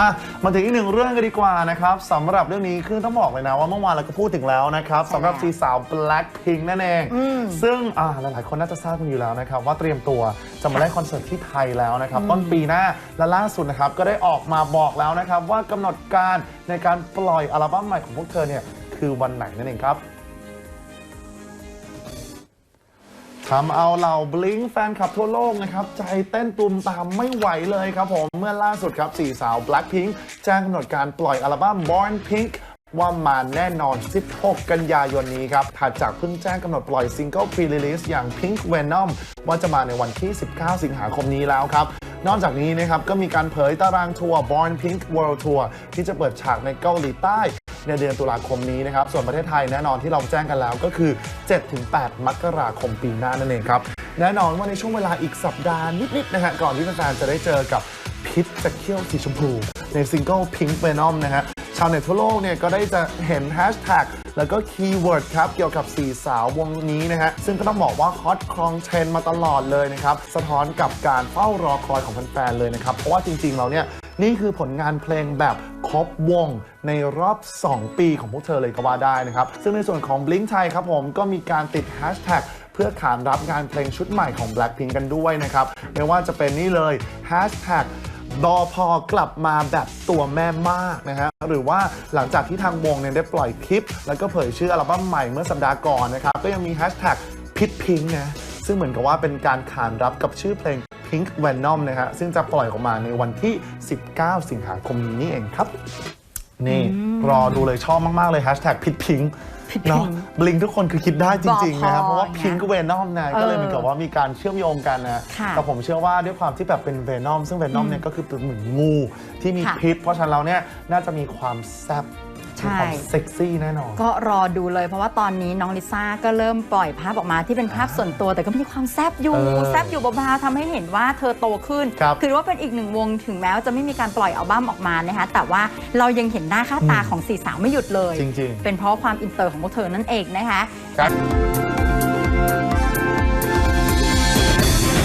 อะมาถึงอีกหนึ่งเรื่องกันดีกว่านะครับสำหรับเรื่องนี้คือต้องบอกเลยนะว่าเมื่อวานเราก็พูดถึงแล้วนะครับสำหรับสีสาว Blackpink นั่นเอง ซึ่งอ่าหลายๆคนน่าจะทราบกันอยู่แล้วนะครับ ว่าเตรียมตัวจะมาเล่นคอนเสิร์ตที่ไทยแล้วนะครับ ต้นปีหน้าและล่าสุดนะครับ ก็ได้ออกมาบอกแล้วนะครับ ว่ากำหนดการในการปล่อยอัลบั้มใหม่ของพวกเธอเนี่ยคือวันไหนนั่นเองครับ ทำเอาเหล่าบลิงแฟนคลับทั่วโลกนะครับ ใจเต้นตุมตามไม่ไหวเลยครับผม เมื่อล่าสุดครับสี่สาว Blackpink แจ้งกำหนดการปล่อยอัลบั้ม Born Pink ว่ามาแน่นอน 16 กันยายนนี้ครับ ถัดจากเพิ่งแจ้งกำหนดปล่อยซิงเกิล pre-release อย่าง Pink Venom ว่าจะมาในวันที่ 19 สิงหาคมนี้แล้วครับนอกจากนี้นะครับ ก็มีการเผยตารางทัวร์ Born Pink World Tour ที่จะเปิดฉากในเกาหลีใต้ ในเดือนตุลาคมนี้นะครับ ส่วนประเทศไทยแน่นอนที่เราแจ้งกันแล้วก็คือ 7-8 มกราคมปีหน้านั่นเองครับ แน่นอนว่าในช่วงเวลาอีกสัปดาห์นิดๆนะฮะก่อนที่แฟนๆจะได้เจอกับพิษจะเขี้ยวสีชมพู ในซิงเกิล Pink Venom นะฮะชาวเน็ตทั่วโลกเนี่ยก็ได้จะเห็นแฮชแท็กแล้วก็คีย์เวิร์ดครับ เกี่ยวกับสี่สาววงนี้นะฮะ ซึ่งก็ต้องบอกว่าฮอตครองเทรนมาตลอดเลยนะครับ สะท้อนกับการเฝ้ารอคอยของแฟนๆเลยนะครับ เพราะว่าจริงๆเราเนี่ย นี่คือผลงานเพลงแบบ ครบวงในรอบ 2 ปีของพวกเธอเลยก็ว่าได้นะครับ ซึ่งในส่วนของ Blink ไทยครับผมก็มีการติดแฮชแท็กเพื่อขานรับงานเพลงชุดใหม่ของ Blackpink กันด้วยนะครับ ไม่ว่าจะเป็นนี่เลยแฮชแท็กดอพอกลับมาแบบตัวแม่มากนะฮะหรือว่าหลังจากที่ทางวงเนี่ยได้ปล่อยคลิป แล้วก็เผยชื่ออัลบั้มใหม่เมื่อสัปดาห์ก่อนนะครับ ก็ยังมีแฮชแท็กพิทพิงนะซึ่งเหมือนกับว่าเป็นการขานรับกับชื่อเพลง Pink Venom นะฮะซึ่งจะปล่อยออกมาในวันที่ 19 สิงหาคมนี้นี่เองครับ นี่รอดูเลยชอบมาก ๆ เลยแฮชแท็กพิทพิง Pink เนาะบลิงทุกคนคือคิดได้จริง ๆ นะครับ เพราะว่าบอกพอพิงก็เวนอมนะก็เลยเออเหมือนกับว่ามีการเชื่อมโยงกันนะค่ะแต่ผมเชื่อว่าด้วยความที่แบบเป็นเวนอมซึ่งเวนอมเนี่ยก็คือเป็นเหมือนงูที่มีค่ะพิษ เพราะฉะนั้นเราเนี่ยน่าจะมีความแซ่บใช่ มีความเซ็กซี่แน่นอน ก็รอดูเลยเพราะว่าตอนนี้น้องลิซ่าก็เริ่มปล่อยภาพออกมาที่เป็นภาพส่วนตัว แต่ก็มีความแซบอยู่เออแซบอยู่เบาๆทำให้เห็นว่าเธอโตขึ้นครับอว่าเป็นอีกหนึ่งวงถึงแม้ว่าจะไม่มีการปล่อยอัลบั้มออกมานะคะแต่ว่าเรายังเห็นหน้าค่าตาของสี่สาวไม่หยุดเลยจริงเป็นเพราะความอินเตอร์ของพวกเธอนั่นเองนะคะๆครับ